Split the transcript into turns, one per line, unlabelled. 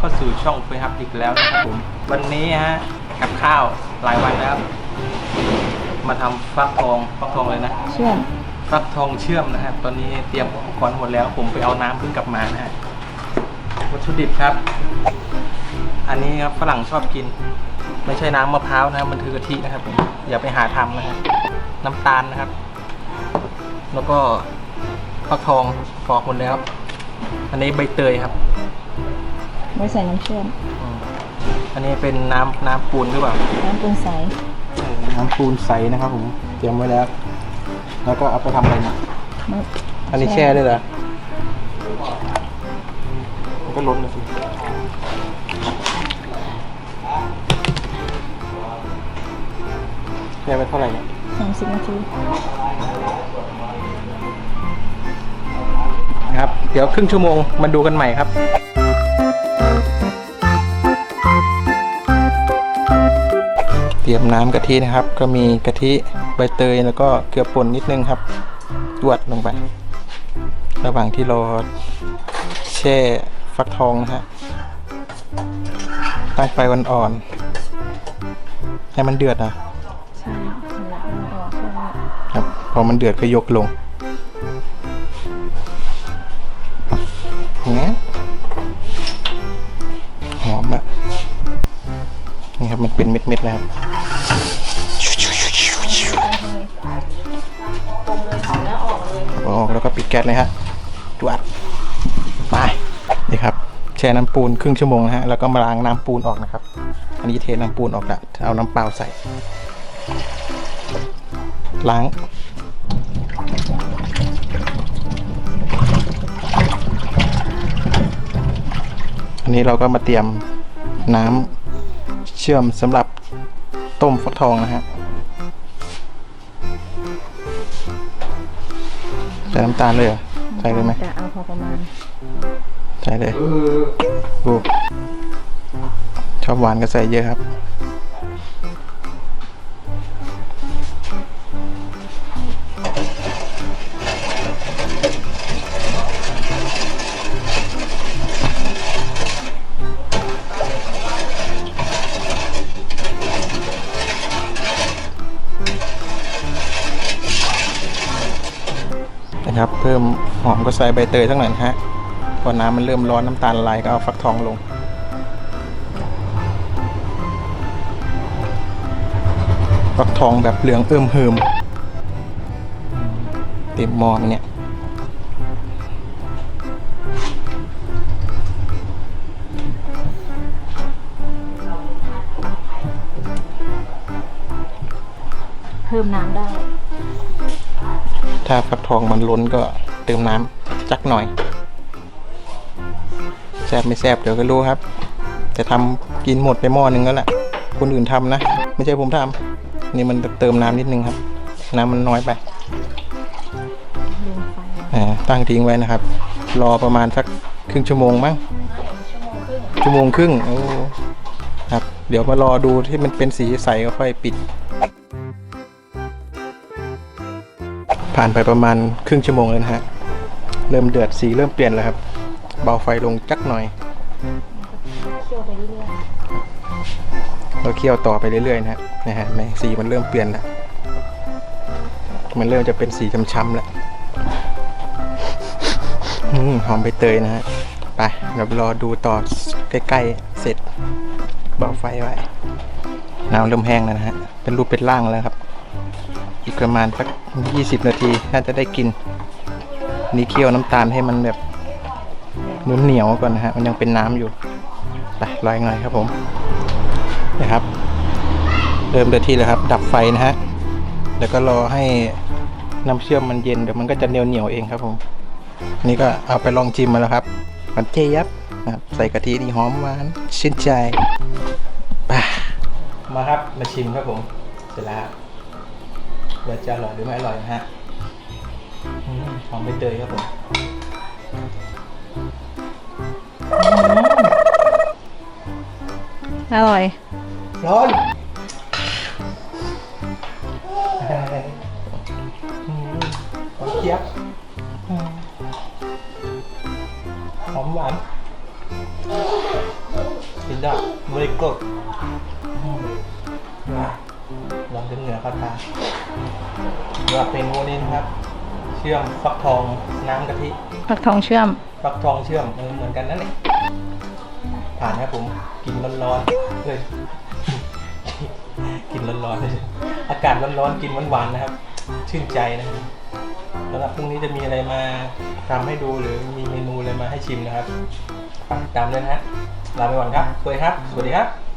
เข้าสู่ช่องเฟยฮับอีกแล้วนะครับผมวันนี้ฮะกับข้าวหลายวันแล้วมาทำฟักทองฟักทองเลยนะ
เชื่อม
ฟักทองเชื่อมนะครับตอนนี้เตรียมอุปกรณ์หมดแล้ว ผมไปเอาน้ำเพิ่งกลับมานะฮะวัตถุดิบครับ อันนี้ครับฝรั่งชอบกิน ไม่ใช่น้ำมะพร้าวนะมันคือกะทินะครับผมอย่าไปหาทำนะฮะน้ำตาลนะครับ แล้วก็ฟักทองปอกหมดแล้ว อันนี้ใบเตยครับ
ไว้ใส่น้ำเชื่อม
อืมอันนี้เป็นน้ำน้ำปูนหรือเปล่า
น้ำปรุงใส
เออน้ำปูนใสนะครับผมเตรียมไว้แล้ว แล้วก็เอาไปทำอะไรนะ
มะ
อันนี้แช่ด้วยเหรอมันก็ล้นเลยสิแช่ไปเท่าไหร่เนี่ย
สามสิบนาที
นะครับ เดี๋ยวครึ่งชั่วโมงมาดูกันใหม่ครับ รียมน้ำกะทินะครับ ก็มีกะทิใบเตยแล้วก็เกลือป่นนิดนึงครับตวดลงไป ระหว่างที่รอแช่ฟักทองนะฮะตั้งไฟอ่อนๆให้มันเดือดนะ
ใช่นั่นแหละมันออกแล้ว
ครับพอมันเดือดก็ยกลงเงี้ยหอมอะนี่ครับมันเป็นเม็ดๆแล้วครับ แล้วก็ปิดแก๊สเลยฮะตวดไปนี่ครับแช่น้ำปูนครึ่งชั่วโมงนะฮะแล้วก็มาล้างน้ำปูนออกนะครับ อันนี้เทน้ำปูนออกละเอาน้ำเปล่าใส่ ล้างอันนี้เราก็มาเตรียมน้ำเชื่อมสำหรับต้มฟักทองนะฮะ น้ำตาลเลยเหรอใส่เลยไหม
จะเอาพอประมาณ
ใส่เลยดูชอบหวานก็ใส่เยอะครับ ครับ เพิ่มหอมก็ใส่ใบเตยสักหน่อยนะฮะพอน้ำมันเริ่มร้อนน้ำตาลละลายก็เอาฟักทองลง ฟักทองแบบเหลืองเอิ่มเหิมเต็มหม้อมเนี่ย
เพิ่มน้ำได้
ถ้าฟักทองมันล้นก็เติมน้ำจักหน่อยแซบไม่แซบเดี๋ยวก็รู้ครับจะทำกินหมดไปหม้อหนึงแล้วแหละคนอื่นทำนะ ไม่ใช่ผมทำนี่มันเติมน้ำนิดนึงครับ น้ำมันน้อยไป
ลงไฟ
อ่าตั้งทิ้งไว้นะครับ รอประมาณสักครึ่งชั่วโมงมั้งชั่วโมงครึ่งโอ้ครับ เดี๋ยวมารอดูที่มันเป็นสีใสก็ค่อยปิด ผ่านไปประมาณครึ่งชั่วโมงแล้วนะฮะ เริ่มเดือดสีเริ่มเปลี่ยนแล้วครับ เบาไฟลงจักหน่อย
เรา
เคี่ยวต่อไปเรื่อยๆนะฮะนะฮะแม่สีมันเริ่มเปลี่ยนแล้วมันเริ่มจะเป็นสีช้ำๆแล้วหอมใบเตยนะฮะ ไปเรารอดูต่อใกล้ๆเสร็จเบาไฟไว้น้ำเริ่มแห้งแล้วนะฮะ เป็นรูปเป็นร่างแล้วครับ อีกประมาณสัก20 นาทีน่าจะได้กิน นี่เคี่ยวน้ำตาลให้มันแบบนุ่นเหนียวก่อนนะฮะ มันยังเป็นน้ำอยู่ไปรออีกหน่อยครับผมนะครับ เริ่มเดือดที่แล้วครับ ดับไฟนะฮะ แล้วก็รอให้น้ำเชื่อมมันเย็นเดี๋ยวมันก็จะเหนียวเหนียวเองครับผม นี่ก็เอาไปลองชิมมาแล้วครับหวานเจี๊ยบนะครับใส่กะทินี่หอมหวานชื่นใจไปมาครับมาชิมครับผมเสร็จแล้ว ว่าจะอร่อยหรือไม่อร่อยนะฮะอืมหอมใบเตยครับผม
อร่อย
ร้อนอืมหอมเจี๊ยบอืมหอมหวานยอด very good อื ลองจนเหนือเข้าตาสำหรับเมนูนี้นะครับ เชื่อมฟักทองน้ำกะทิ
ผักทองเชื่อม
ฟักทองเชื่อมเออเหมือนกันนั่นแหละผ่านครับผม กินร้อนๆเลย กินร้อนๆเลยอากาศร้อนๆกินหวานๆนะครับ ชื่นใจนะครับสำหรับพรุ่งนี้จะมีอะไรมาทำให้ดูหรือมีเมนูอะไรมาให้ชิมนะครับฝากติดตามด้วยนะฮะลาไปก่อนครับสวัสดีครับ สวัสดีครับ